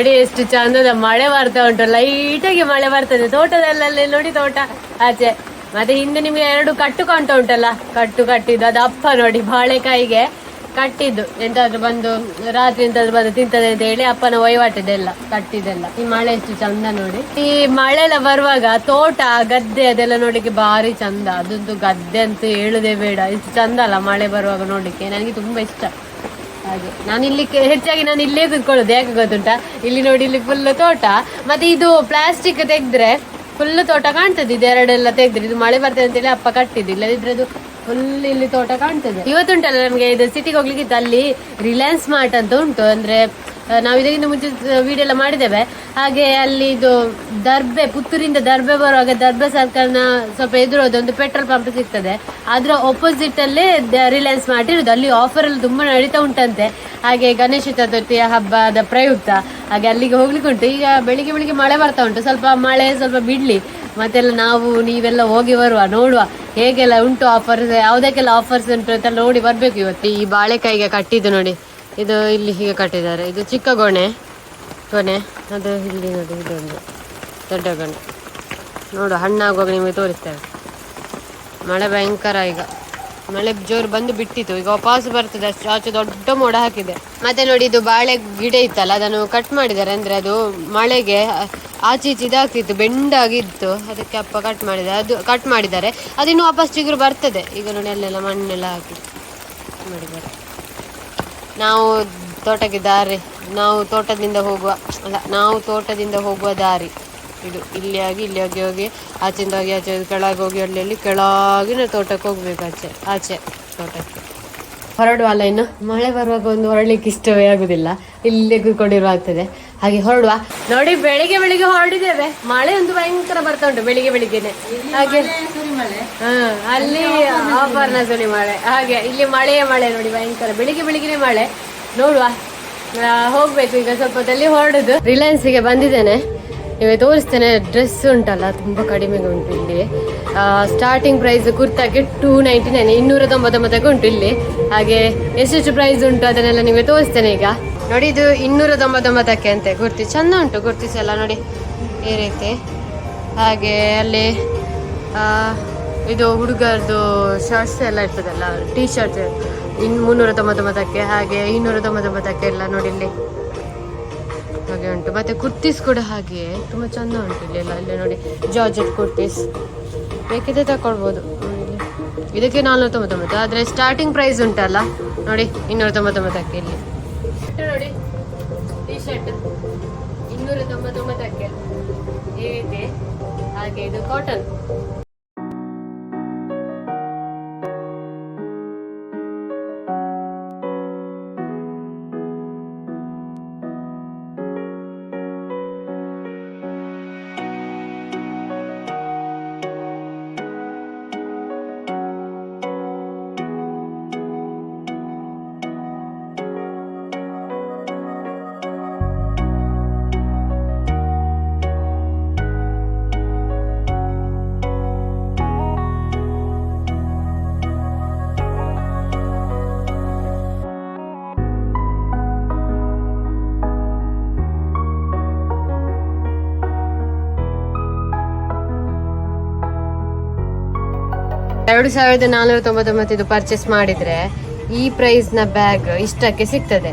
ಎಷ್ಟು ಚಂದದ ಮಳೆ ಬರ್ತಾ ಉಂಟು. ಲೈಟ್ ಆಗಿ ಮಳೆ ಬರ್ತದೆ. ತೋಟದಲ್ಲೇ ನೋಡಿ ತೋಟ. ಆಚೆ. ಮತ್ತೆ ಹಿಂದೆ ನಿಮ್ಗೆ ಎರಡು ಕಟ್ಟು ಕಾಣ್ತಾ ಉಂಟಲ್ಲ? ಕಟ್ಟು ಕಟ್ಟಿದ್ದು. ಅದು ಅಪ್ಪ ನೋಡಿ ಬಾಳೆಕಾಯಿಗೆ ಕಟ್ಟಿದ್ದು. ಎಂತಾದ್ರೂ ಬಂದು ರಾತ್ರಿ ಎಂತಾದ್ರೂ ಬಂದು ತಿಂತದೆ ಅಂತ ಹೇಳಿ ಅಪ್ಪನ ವಹಿವಾಟಿದೆಲ್ಲ ಕಟ್ಟಿದೆಲ್ಲ ಈ ಮಳೆ ಎಷ್ಟು ಚಂದ ನೋಡಿ. ಈ ಮಳೆ ಎಲ್ಲ ಬರುವಾಗ ತೋಟ, ಗದ್ದೆ ಅದೆಲ್ಲ ನೋಡ್ಲಿಕ್ಕೆ ಭಾರಿ ಚಂದ. ಅದೊಂದು ಗದ್ದೆ ಅಂತ ಹೇಳುದೇ ಬೇಡ. ಎಷ್ಟು ಚಂದ ಅಲ್ಲ ಮಳೆ ಬರುವಾಗ ನೋಡ್ಲಿಕ್ಕೆ. ನನಗೆ ತುಂಬಾ ಇಷ್ಟ. ಹಾಗೆ. ನಾನು ಇಲ್ಲಿ ಹೆಚ್ಚಾಗಿ ನಾನು ಇಲ್ಲೇ ಕುತ್ಕೊಳ್ಳೋದು. ಯಾಕೆ ಗೊತ್ತುಂಟಾ? ಇಲ್ಲಿ ನೋಡಿ, ಇಲ್ಲಿ ಫುಲ್ ತೋಟ. ಮತ್ತೆ ಇದು ಪ್ಲಾಸ್ಟಿಕ್ ತೆಗೆದ್ರೆ ಫುಲ್ ತೋಟ ಕಾಣ್ತದೆ. ಇದು ಎರಡೆಲ್ಲ ತೆಗೆದ್ರೆ. ಇದು ಮಳೆ ಬರ್ತದೆ ಅಂತೇಳಿ ಅಪ್ಪ ಕಟ್ಟಿದ್ದು. ಇಲ್ಲದಿದ್ರೆ ಅದು ಫುಲ್ ಇಲ್ಲಿ ತೋಟ ಕಾಣ್ತದೆ. ಇವತ್ತುಂಟಲ್ಲ ನಮಗೆ ಇದು ಸಿಟಿಗೆ ಹೋಗ್ಲಿಕ್ಕಿತ್ತು. ಅಲ್ಲಿ ರಿಲಯನ್ಸ್ ಮಾರ್ಟ್ ಅಂತ ಉಂಟು. ಅಂದ್ರೆ ನಾವು ಇದಕ್ಕಿಂತ ಮುಂಚೆ ವಿಡಿಯೋ ಎಲ್ಲ ಮಾಡಿದ್ದೇವೆ. ಹಾಗೆ ಅಲ್ಲಿ ಇದು ದರ್ಬೆ, ಪುತ್ತೂರಿಂದ ದರ್ಬೆ ಬರುವಾಗ ದರ್ಬೆ ಸರ್ಕಲ್ನ ಸ್ವಲ್ಪ ಎದುರೋದು ಒಂದು ಪೆಟ್ರೋಲ್ ಪಂಪ್ ಸಿಗ್ತದೆ. ಅದರ ಆಪೋಸಿಟ್ ಅಲ್ಲಿ ರಿಲಯನ್ಸ್ ಮಾಡಿರೋದು ಅಲ್ಲಿ ಆಫರ್ ಎಲ್ಲ ತುಂಬಾ ನಡೀತಾ ಉಂಟಂತೆ. ಹಾಗೆ ಗಣೇಶ ಚತುರ್ಥಿಯ ಹಬ್ಬದ ಪ್ರಯುಕ್ತ. ಹಾಗೆ ಅಲ್ಲಿಗೆ ಹೋಗ್ಲಿಕ್ಕೆ ಉಂಟು. ಈಗ ಬೆಳಿಗ್ಗೆ ಬೆಳಿಗ್ಗೆ ಮಳೆ ಬರ್ತಾ ಉಂಟು. ಸ್ವಲ್ಪ ಮಳೆ, ಸ್ವಲ್ಪ ಬಿಡ್ಲಿ. ಮತ್ತೆಲ್ಲ ನಾವು, ನೀವೆಲ್ಲ ಹೋಗಿ ಬರುವ, ನೋಡುವ ಹೇಗೆಲ್ಲ ಉಂಟು ಆಫರ್ಸ್ ಯಾವುದಕ್ಕೆಲ್ಲ ಆಫರ್ಸ್ ಉಂಟು ಅಂತ ನೋಡಿ ಬರ್ಬೇಕು ಇವತ್ತು. ಈ ಬಾಳೆಕಾಯಿಗೆ ಕಟ್ಟಿದ್ದು ನೋಡಿ. ಇದು ಇಲ್ಲಿ ಹೀಗೆ ಕಟ್ಟಿದ್ದಾರೆ. ಇದು ಚಿಕ್ಕ ಗೊಣೆ ಗೊನೆ. ಅದು ಇಲ್ಲಿ ನೋಡಿ, ಇದೊಂದು ದೊಡ್ಡ ಗೊನೆ. ನೋಡು, ಹಣ್ಣಾಗುವಾಗ ನಿಮಗೆ ತೋರಿಸ್ತೇವೆ. ಮಳೆ ಭಯಂಕರ ಈಗ. ಮಳೆ ಜೋರು ಬಂದು ಬಿಟ್ಟಿತ್ತು. ಈಗ ವಾಪಸ್ ಬರ್ತದೆ ಅಷ್ಟು. ಆಚೆ ದೊಡ್ಡ ಮೋಡ ಹಾಕಿದೆ. ಮತ್ತೆ ನೋಡಿ, ಇದು ಬಾಳೆ ಗಿಡ ಇತ್ತಲ್ಲ, ಅದನ್ನು ಕಟ್ ಮಾಡಿದ್ದಾರೆ. ಅಂದ್ರೆ ಅದು ಮಳೆಗೆ ಆಚೆ ಈಚೆ ಇದಾಗ್ತಿತ್ತು ಬೆಂಡಾಗಿತ್ತು ಅದಕ್ಕೆ ಅಪ್ಪ ಕಟ್ ಮಾಡಿದ್ದಾರೆ ಅದು ಕಟ್ ಮಾಡಿದ್ದಾರೆ. ಅದು ಇನ್ನು ವಾಪಸ್ ಚಿಗುರು ಬರ್ತದೆ. ಈಗ ನೋಡಿ, ಅಲ್ಲೆಲ್ಲ ಮಣ್ಣೆಲ್ಲ ಹಾಕಿ. ಮಾಡಿದ್ದಾರೆ. ನಾವು ತೋಟಕ್ಕೆ ದಾರಿ, ನಾವು ತೋಟದಿಂದ ಹೋಗುವ, ಅಲ್ಲ, ನಾವು ತೋಟದಿಂದ ಹೋಗುವ ದಾರಿ. ಇದು ಇಲ್ಲಿ ಆಗಿ, ಇಲ್ಲಿ ಹೋಗಿ ಹೋಗಿ, ಆಚೆಯಿಂದ ಹೋಗಿ, ಆಚೆ ಕೆಳಗೆ ಹೋಗಿ, ಅಲ್ಲಿ ಅಲ್ಲಿ ಕೆಳಗಿನ ತೋಟಕ್ಕೆ ಹೋಗ್ಬೇಕು ಆಚೆ ಆಚೆ ತೋಟಕ್ಕೆ. ಹೊರಡುವ ಅಲ್ಲ ಇನ್ನು? ಮಳೆ ಬರುವಾಗ ಒಂದು ಹೊರಳಿಕ್ಕೆ ಇಷ್ಟವೇ ಆಗುದಿಲ್ಲ. ಇಲ್ಲಿ ಕೂತ್ಕೊಂಡಿರುವ ಆಗ್ತದೆ. ಹಾಗೆ ಹೊರಡುವ. ನೋಡಿ, ಬೆಳಿಗ್ಗೆ ಬೆಳಿಗ್ಗೆ ಹೊರಡಿದ್ದೇವೆ. ಮಳೆ ಒಂದು ಭಯಂಕರ ಬರ್ತಾ ಉಂಟು, ಬೆಳಿಗ್ಗೆ ಬೆಳಿಗ್ಗೆನೆ. ಹಾಗೆ ಅಲ್ಲಿ ಆಭರಣ ಸುಳಿ ಮಳೆ. ಹಾಗೆ ಇಲ್ಲಿ ಮಳೆಯೇ ಮಳೆ ನೋಡಿ ಭಯಂಕರ. ಬೆಳಿಗ್ಗೆ ಬೆಳಿಗ್ಗೆನೆ ಮಳೆ. ನೋಡುವ. ಹೋಗ್ಬೇಕು ಈಗ ಸ್ವಲ್ಪ ಹೊತ್ತಲ್ಲಿ ಹೊರಡುದು. ರಿಲಯನ್ಸ್ಗೆ ಬಂದಿದ್ದೇನೆ. ನೀವೇ ತೋರಿಸ್ತೇನೆ ಡ್ರೆಸ್ ಉಂಟಲ್ಲ ತುಂಬಾ ಕಡಿಮೆಗೆ ಉಂಟು ಇಲ್ಲಿ. ಸ್ಟಾರ್ಟಿಂಗ್ ಪ್ರೈಸ್ ಕುರ್ತಾಗೆ ಟೂ ನೈಂಟಿ ನೈನ್ ಇನ್ನೂರ ತೊಂಬತ್ತೊಂಬತ್ತಕ್ಕೆ ಉಂಟು ಇಲ್ಲಿ. ಹಾಗೆ ಎಷ್ಟೆಷ್ಟು ಪ್ರೈಸ್ ಉಂಟು ಅದನ್ನೆಲ್ಲ ನಿಮಗೆ ತೋರಿಸ್ತೇನೆ ಈಗ. ನೋಡಿ ಇದು ಇನ್ನೂರ ತೊಂಬತ್ತೊಂಬತ್ತಕ್ಕೆ ಅಂತೆ ಕುರ್ತಿ. ಚಂದ ಉಂಟು ಕುರ್ತಿಸ್ ಎಲ್ಲ ನೋಡಿ. ಈ ರೀತಿ. ಹಾಗೆ ಅಲ್ಲಿ ಇದು ಹುಡುಗರದು ಶರ್ಟ್ಸ್ ಎಲ್ಲ ಇರ್ತದಲ್ಲ ಟೀ ಶರ್ಟ್ ಇನ್ ಮುನ್ನೂರ ತೊಂಬತ್ತೊಂಬತ್ತಕ್ಕೆ ಹಾಗೆ ಇನ್ನೂರ ತೊಂಬತ್ತೊಂಬತ್ತಕ್ಕೆ ಎಲ್ಲ ನೋಡಿ ಇಲ್ಲಿ. ಹಾಗೆ ಉಂಟು. ಮತ್ತೆ ಕುರ್ತೀಸ್ ಕೂಡ ಹಾಗೆ, ತುಂಬಾ ಚಂದ ಉಂಟು ಇಲ್ಲಿ ಎಲ್ಲ, ಇಲ್ಲಿ ನೋಡಿ. ಜಾರ್ಜೆಟ್ ಕುರ್ತೀಸ್ ಬೇಕಿದ್ರೆ ತಕೊಳ್ಬೋದು. ಇದಕ್ಕೆ ನಾಲ್ನೂರ ತೊಂಬತ್ತೊಂಬತ್ತು ಆದ್ರೆ ಸ್ಟಾರ್ಟಿಂಗ್ ಪ್ರೈಸ್ ಉಂಟಲ್ಲ, ನೋಡಿ ಇನ್ನೂರ ತೊಂಬತ್ತೊಂಬತ್ತಕ್ಕೆ ಇಲ್ಲಿ ನೋಡಿ ಟೀ ಶರ್ಟ್ ಇನ್ನೂರ ತೊಂಬತ್ತೊಂಬತ್ತಕ್ಕೆ ಹಾಗೆ ಇದು ಕಾಟನ್ ಎರಡು ಸಾವಿರದ ನಾನ್ನೂರ ತೊಂಬತ್ತೊಂಬತ್ತು ಇದು ಪರ್ಚೇಸ್ ಮಾಡಿದ್ರೆ ಈ ಪ್ರೈಸ್ನ ಬ್ಯಾಗ್ ಇಷ್ಟಕ್ಕೆ ಸಿಗ್ತದೆ.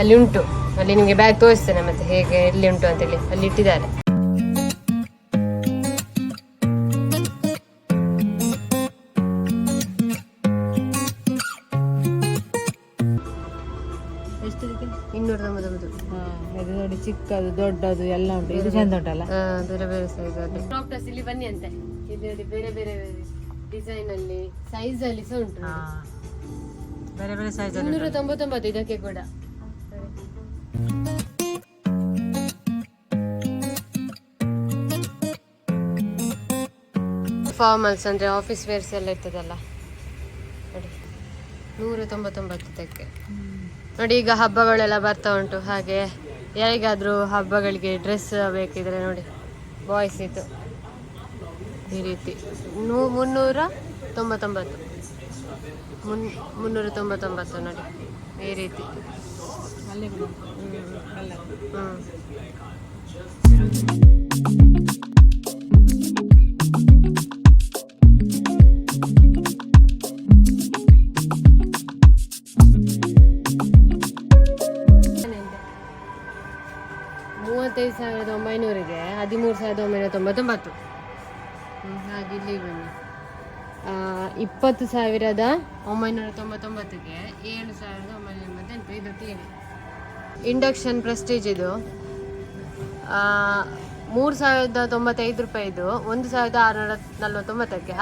ಅಲ್ಲಿ ಉಂಟು. ಅಲ್ಲಿ ನಿಮಗೆ ಬ್ಯಾಗ್ ತೋರಿಸ್ತೇನೆ ಮತ್ತೆ ಹೇಗೆ ಎಲ್ಲಿ ಉಂಟು ಅಂತೇಳಿ ಅಲ್ಲಿ ಇಟ್ಟಿದ್ದಾರೆ. ಇನ್ನೂರ ತೊಂಬತ್ತೊಂಬತ್ತು ಇದು ನೋಡಿ ಚಿಕ್ಕದು ದೊಡ್ಡದು ಎಲ್ಲ ಉಂಟು. ಇದು ಚಂದ ಉಂಟಲ್ಲ? ಬೇರೆ ಬೇರೆ ಸೈಜ್ ಇಲ್ಲಿ ಬನ್ನಿ ಅಂತೆ. ಇದು ನೋಡಿ ಬೇರೆ ಬೇರೆ ಡಿಸೈನ್ ಅಲ್ಲಿ ಸೈಜ್ ಅಲ್ಲಿ ಸಹ ಉಂಟು. ಬೇರೆ ಬೇರೆ ಸೈಜ್ ಮುನ್ನೂರ ತೊಂಬತ್ತೊಂಬತ್ತು ಇದಕ್ಕೆ ಕೂಡ. ಫಾರ್ಮಲ್ಸ್ ಅಂದ್ರೆ ಆಫೀಸ್ ವೇರ್ಸ್ ಎಲ್ಲ ಇರ್ತದಲ್ಲ. ನೋಡಿ ನೂರ ತೊಂಬತ್ತೊಂಬತ್ತಕ್ಕೆ ನೋಡಿ ಈಗ ಹಬ್ಬಗಳೆಲ್ಲ ಬರ್ತಾ ಉಂಟು. ಹಾಗೆ ಯಾರಿಗಾದ್ರೂ ಹಬ್ಬಗಳಿಗೆ ಡ್ರೆಸ್ ಬೇಕಿದ್ರೆ ನೋಡಿ ಬಾಯ್ಸ್ ಇದು ಈ ರೀತಿ. ನೂ ಮುನ್ನೂರ ತೊಂಬತ್ತೊಂಬತ್ತು. ಮುನ್ ಮುನ್ನೂರ ತೊಂಬತ್ತೊಂಬತ್ತು ನೋಡಿ ಈ ರೀತಿ. ಮೂವತ್ತೈದು ಸಾವಿರದ ಒಂಬೈನೂರಿಗೆ ಹದಿಮೂರು ಸಾವಿರದ ಒಂಬೈನೂರ ತೊಂಬತ್ತೊಂಬತ್ತು. ಹ್ಮ್, ಹಾಗೆ ಇಲ್ಲಿ ಬನ್ನಿ ಇಪ್ಪತ್ತು ಸಾವಿರದ ಒಂಬೈನೂರ ತೊಂಬತ್ತೊಂಬತ್ತಕ್ಕೆ ಏಳು ಸಾವಿರದ ಒಂಬೈನೂರ ಎಂಬತ್ತೆಂಟು ಇದು ಟಿ ವಿ ಇಂಡಕ್ಷನ್ ಪ್ರೆಸ್ಟೀಜ್ ಇದು ಮೂರು ಸಾವಿರದ ತೊಂಬತ್ತೈದು ರೂಪಾಯಿದು ಒಂದು ಸಾವಿರದ ಆರುನೂರ ನಲ್ವತ್ತೊಂಬತ್ತಕ್ಕೆ.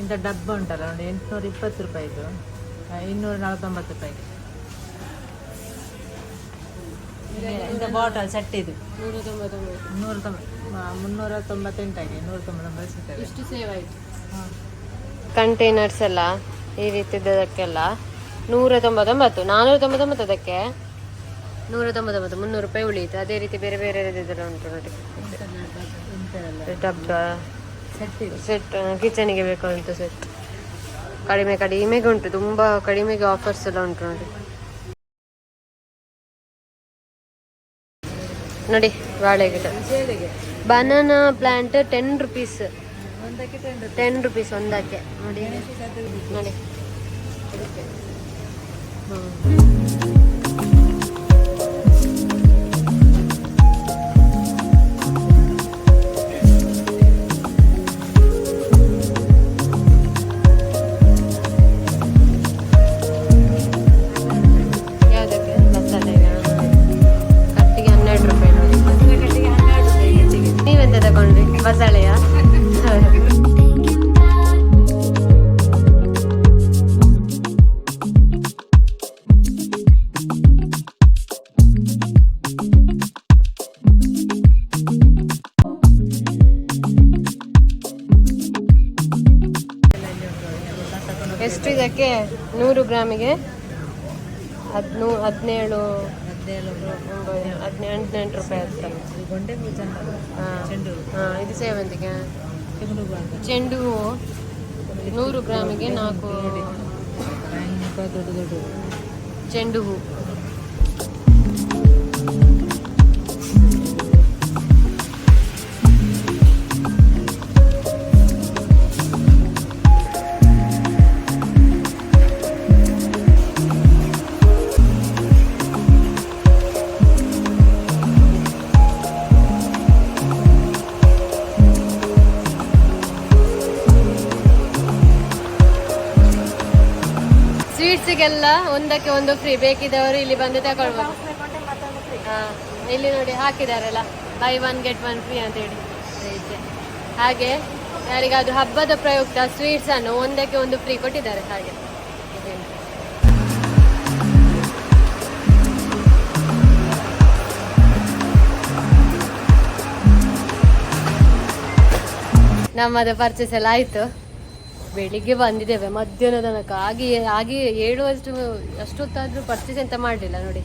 ಇಂಥ ಡಬ್ಬ ಉಂಟಲ್ಲ ನೋಡಿ ಎಂಟುನೂರ ಇಪ್ಪತ್ತು ರೂಪಾಯಿದು ಇನ್ನೂರ ನಲವತ್ತೊಂಬತ್ತು ರೂಪಾಯಿಗೆ. ಇಂಥ ಬಾಟಲ್ ಸೆಟ್ ಇದು ನೂರ ತೊಂಬತ್ತೊಂಬತ್ತು ಮುನ್ನೂರ ತೊಂಬತ್ತೆಂಟಾಗಿ ನೂರ ತೊಂಬತ್ತೊಂಬತ್ತು ಸಿಗ್ತದೆ. ಇಷ್ಟು ಸೇವ್ ಆಯಿತು? ಕಂಟೈನರ್ಸ್ ಎಲ್ಲ ಈ ರೀತಿದ್ದದಕ್ಕೆಲ್ಲ ನೂರ ತೊಂಬತ್ತೊಂಬತ್ತು ನಾನ್ನೂರ ತೊಂಬತ್ತೊಂಬತ್ತು ಅದಕ್ಕೆ? ನೂರ ತೊಂಬತ್ತೊಂಬತ್ತು ಮುನ್ನೂರು ರೂಪಾಯಿ ಉಳಿಯಿತು ಅದೇ ರೀತಿ ಬೇರೆ ಬೇರೆ ಇದೆಲ್ಲ ಉಂಟು ನೋಡಿ. ಡಬ್ಬ ಸೆಟ್ ಕಿಚನಿಗೆ ಸೆಟ್ ಕಿಚನಿಗೆ ಬೇಕಾದಂಥ ಸೆಟ್ ಕಡಿಮೆ ಕಡಿಮೆಗೆ ಉಂಟು. ತುಂಬ ಕಡಿಮೆಗೆ ಆಫರ್ಸ್ ಎಲ್ಲ ಉಂಟು ನೋಡಿ. ನೋಡಿ ಬಾಳೆ ಗಿಡ banana plant ten rupees ten rupees ಒಂದಕ್ಕೆ ನೋಡಿ. ನೋಡಿ. ಹ್ಮ್. ಎಷ್ಟು ಇದಕ್ಕೆ ನೂರು ಗ್ರಾಮಿಗೆ? ಹದಿನೂ ಹದಿನೇಳು ಹದಿನೇಳು ಹದಿನೆಂಟು ರೂಪಾಯಿ ಆಗ್ತದೆ ಹೂ ಇದು ಸೇವಂತಿಗೆ. ಚೆಂಡು ಹೂವು ನೂರು ಗ್ರಾಮಿಗೆ ನಾಲ್ಕು ದೊಡ್ಡ ದೊಡ್ಡ ಚೆಂಡು ಹೂ. ಸ್ವೀಟ್ಸಿಗೆಲ್ಲ ಒಂದಕ್ಕೆ ಒಂದು ಫ್ರೀ ಬೇಕಿದ್ದವರು ಇಲ್ಲಿ ಬಂದು ತಗೊಳ್ಬೋದು. ಇಲ್ಲಿ ನೋಡಿ ಹಾಕಿದಾರಲ್ಲ buy one get one free ಅಂತ ಹೇಳಿ. ಹಾಗೆ ಯಾರಿಗಾದ್ರೂ ಹಬ್ಬದ ಪ್ರಯುಕ್ತ ಸ್ವೀಟ್ಸ್ ಅನ್ನು ಒಂದಕ್ಕೆ ಒಂದು ಫ್ರೀ ಕೊಟ್ಟಿದ್ದಾರೆ, ಹಾಗೆ. ನಮ್ಮದು ಪರ್ಚೇಸ್ ಎಲ್ಲ ಆಯ್ತು. ಬೆಳಿಗ್ಗೆ ಬಂದಿದ್ದೇವೆ ಮಧ್ಯಾಹ್ನ ತನಕ. ಆಗಿ ಆಗಿ ಏಳುವಷ್ಟು, ಅಷ್ಟೊತ್ತಾದರೂ ಪರ್ಚೇಸ್ ಅಂತ ಮಾಡಲಿಲ್ಲ ನೋಡಿ.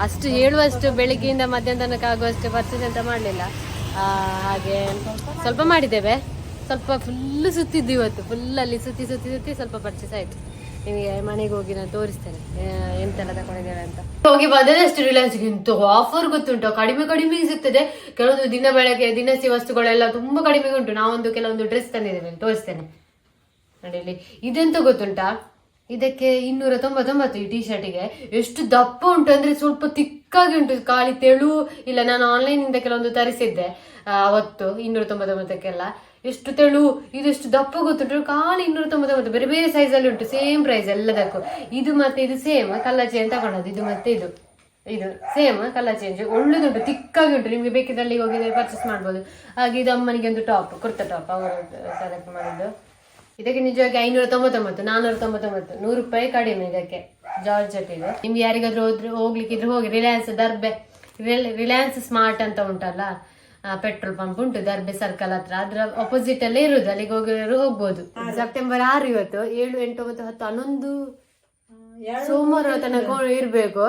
ಅಷ್ಟು ಏಳುವಷ್ಟು ಬೆಳಿಗ್ಗೆಯಿಂದ ಮಧ್ಯಾಹ್ನ ತನಕ ಆಗುವಷ್ಟು ಪರ್ಚೇಸ್ ಅಂತ ಮಾಡಲಿಲ್ಲ. ಹಾಗೆ ಸ್ವಲ್ಪ ಮಾಡಿದ್ದೇವೆ. ಸ್ವಲ್ಪ ಫುಲ್ ಸುತ್ತಿದ್ದು ಇವತ್ತು. ಫುಲ್ ಅಲ್ಲಿ ಸುತ್ತಿ ಸುತ್ತಿ ಸುತ್ತಿ ಸ್ವಲ್ಪ ಪರ್ಚೇಸ್ ಆಯಿತು. ನಿಮಗೆ ಮನೆಗೆ ಹೋಗಿ ನಾನು ತೋರಿಸ್ತೇನೆ. ಎಂತೆಲ್ಲ ತಗೊಂಡಿದ್ದೇವೆ ಅಂತ. ಹೋಗಿ ಬಂದದಷ್ಟು ರಿಲಯನ್ಸ್ ಇಂತ ಆಫರ್ ಗೊತ್ತುಂಟು. ಕಡಿಮೆ ಕಡಿಮೆ ಸಿಗ್ತದೆ. ಕೆಲವೊಂದು ದಿನ ಬೆಳಗ್ಗೆ ದಿನಸಿ ವಸ್ತುಗಳೆಲ್ಲ ತುಂಬಾ ಕಡಿಮೆಗೆ ಉಂಟು. ನಾವೊಂದು ಕೆಲವೊಂದು ಡ್ರೆಸ್ ತಂದಿದ್ದೇವೆ. ತೋರಿಸ್ತೇನೆ. ನೋಡಿ ಇಲ್ಲಿ ಇದೆಂತ ಗೊತ್ತುಂಟಾ? ಇದಕ್ಕೆ ಇನ್ನೂರ ತೊಂಬತ್ತೊಂಬತ್ತು ಈ ಟೀ ಶರ್ಟಿಗೆ ಎಷ್ಟು ದಪ್ಪ ಉಂಟು ಅಂದ್ರೆ ಸ್ವಲ್ಪ ತಿಕ್ಕಾಗಿ ಉಂಟು, ಖಾಲಿ ತೆಳು. ಇಲ್ಲ, ನಾನು ಆನ್ಲೈನ್ ಇಂದ ಕೆಲವೊಂದು ತರಿಸಿದ್ದೆ. ಅವತ್ತು ಇನ್ನೂರ ತೊಂಬತ್ತೊಂಬತ್ತಕ್ಕೆಲ್ಲ ಎಷ್ಟು ತೆಳು, ಇದೆಷ್ಟು ದಪ್ಪ ಗೊತ್ತುಂಟು. ಖಾಲಿ ಇನ್ನೂರ ತೊಂಬತ್ತೊಂಬತ್ತು ಬೇರೆ ಬೇರೆ ಸೈಜ್ ಅಲ್ಲಿ ಉಂಟು. ಸೇಮ್ ಪ್ರೈಸ್ ಎಲ್ಲದಕ್ಕೂ. ಇದು ಮತ್ತೆ ಇದು ಸೇಮ್ ಕಲರ್ ಚೇಂಜ್ ತಗೊಂಡದ್ದು. ಇದು ಮತ್ತೆ ಇದು. ಇದು ಸೇಮ್ ಕಲರ್ ಚೇಂಜ್ ಒಳ್ಳೆದುಂಟು, ತಿಕ್ಕಾಗಿ ಉಂಟು. ನಿಮ್ಗೆ ಬೇಕಿದ್ದಲ್ಲಿ ಹೋಗಿ ಪರ್ಚೇಸ್ ಮಾಡ್ಬೋದು. ಹಾಗೆ ಇದು ಅಮ್ಮನಿಗೆ ಒಂದು ಟಾಪ್ ಕುರ್ತಾ ಟಾಪ್ ಅವರು ಸೆಲೆಕ್ಟ್ ಮಾಡಿದ್ದು. ಇದಕ್ಕೆ ನಿಜವಾಗಿ ಐನೂರ ತೊಂಬತ್ತೊಂಬತ್ತು ನಾನೂರ ತೊಂಬತ್ತೊಂಬತ್ತು ನೂರು ರೂಪಾಯಿ ಕಡಿಮೆ ಇದಕ್ಕೆ ಜಾರ್ಜೆಟ್ ಇದೆ ನಿಮ್ಗೆ ಯಾರಿಗಾದ್ರೂ ಹೋದ್ರೆ ಹೋಗ್ಲಿಕ್ಕಿದ್ರೆ ಹೋಗಿ ರಿಲಯನ್ಸ್ ದರ್ಬೆ ರಿಲಯನ್ಸ್ ಸ್ಮಾರ್ಟ್ ಅಂತ ಉಂಟಲ್ಲ? ಪೆಟ್ರೋಲ್ ಪಂಪ್ ಉಂಟು ದರ್ಬೆ ಸರ್ಕಲ್ ಹತ್ರ. ಅದ್ರ ಅಪೋಸಿಟ್ ಅಲ್ಲೇ ಇರುದು ಅಲ್ಲಿಗೆ ಹೋಗಿರೋರು ಹೋಗ್ಬೋದು. ಸೆಪ್ಟೆಂಬರ್ ಆರು ಇವತ್ತು ಏಳು ಎಂಟು ಒಂಬತ್ತು ಹತ್ತು ಹನ್ನೊಂದು ಸೋಮವಾರ ತನಕ ಇರ್ಬೇಕು.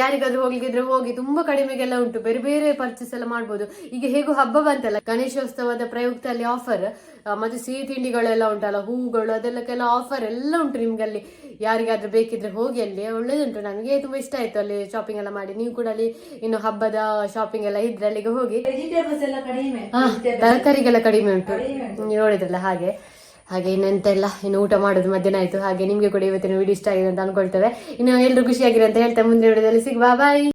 ಯಾರಿಗಾದ್ರೂ ಹೋಗ್ಲಿಕ್ಕಿದ್ರೆ ಹೋಗಿ ತುಂಬಾ ಕಡಿಮೆಗೆಲ್ಲ ಉಂಟು. ಬೇರೆ ಬೇರೆ ಪರ್ಚೇಸ್ ಎಲ್ಲ ಮಾಡ್ಬೋದು. ಈಗ ಹೇಗೂ ಹಬ್ಬ ಬಂತಲ್ಲ ಗಣೇಶೋತ್ಸವದ ಪ್ರಯುಕ್ತ ಅಲ್ಲಿ ಆಫರ್ ಮತ್ತೆ ಸಿಹಿ ತಿಂಡಿಗಳೆಲ್ಲ ಉಂಟಲ್ಲ ಹೂಗಳು ಅದೆಲ್ಲಕ್ಕೆಲ್ಲ ಆಫರ್ ಎಲ್ಲ ಉಂಟು ನಿಮ್ಗೆ ಅಲ್ಲಿ ಯಾರಿಗಾದ್ರೂ ಬೇಕಿದ್ರೆ ಹೋಗಿ ಅಲ್ಲಿ ಒಳ್ಳೇದುಂಟು. ನನಗೆ ತುಂಬಾ ಇಷ್ಟ ಆಯ್ತು ಅಲ್ಲಿ ಶಾಪಿಂಗ್ ಎಲ್ಲ ಮಾಡಿ. ನೀವು ಕೂಡ ಅಲ್ಲಿ ಇನ್ನು ಹಬ್ಬದ ಶಾಪಿಂಗ್ ಎಲ್ಲ ಇದ್ರೆ ಅಲ್ಲಿಗೆ ಹೋಗಿ. ತರಕಾರಿಗೆಲ್ಲ ಕಡಿಮೆ ಉಂಟು. ನೀವು ನೋಡಿದ್ರಲ್ಲ ಹಾಗೆ. ಹಾಗೆ ಇನ್ನೆಂತ ಇಲ್ಲ ಇನ್ನು ಊಟ ಮಾಡೋದು ಮಧ್ಯಾಹ್ನ ಆಯ್ತು. ಹಾಗೆ ನಿಮಗೆ ಕೂಡ ಇವತ್ತಿನ ವಿಡಿಯೋ ಇಷ್ಟ ಆಗಿದೆ ಅಂತ ಅನ್ಕೊಳ್ತೇವೆ. ಇನ್ನು ಎಲ್ಲರೂ ಖುಷಿಯಾಗಿರಿ ಅಂತ ಹೇಳ್ತಾ ಮುಂದೆ ವಿಡಿಯೋದಲ್ಲಿ ಸಿಗುವ. ಬಾಯ್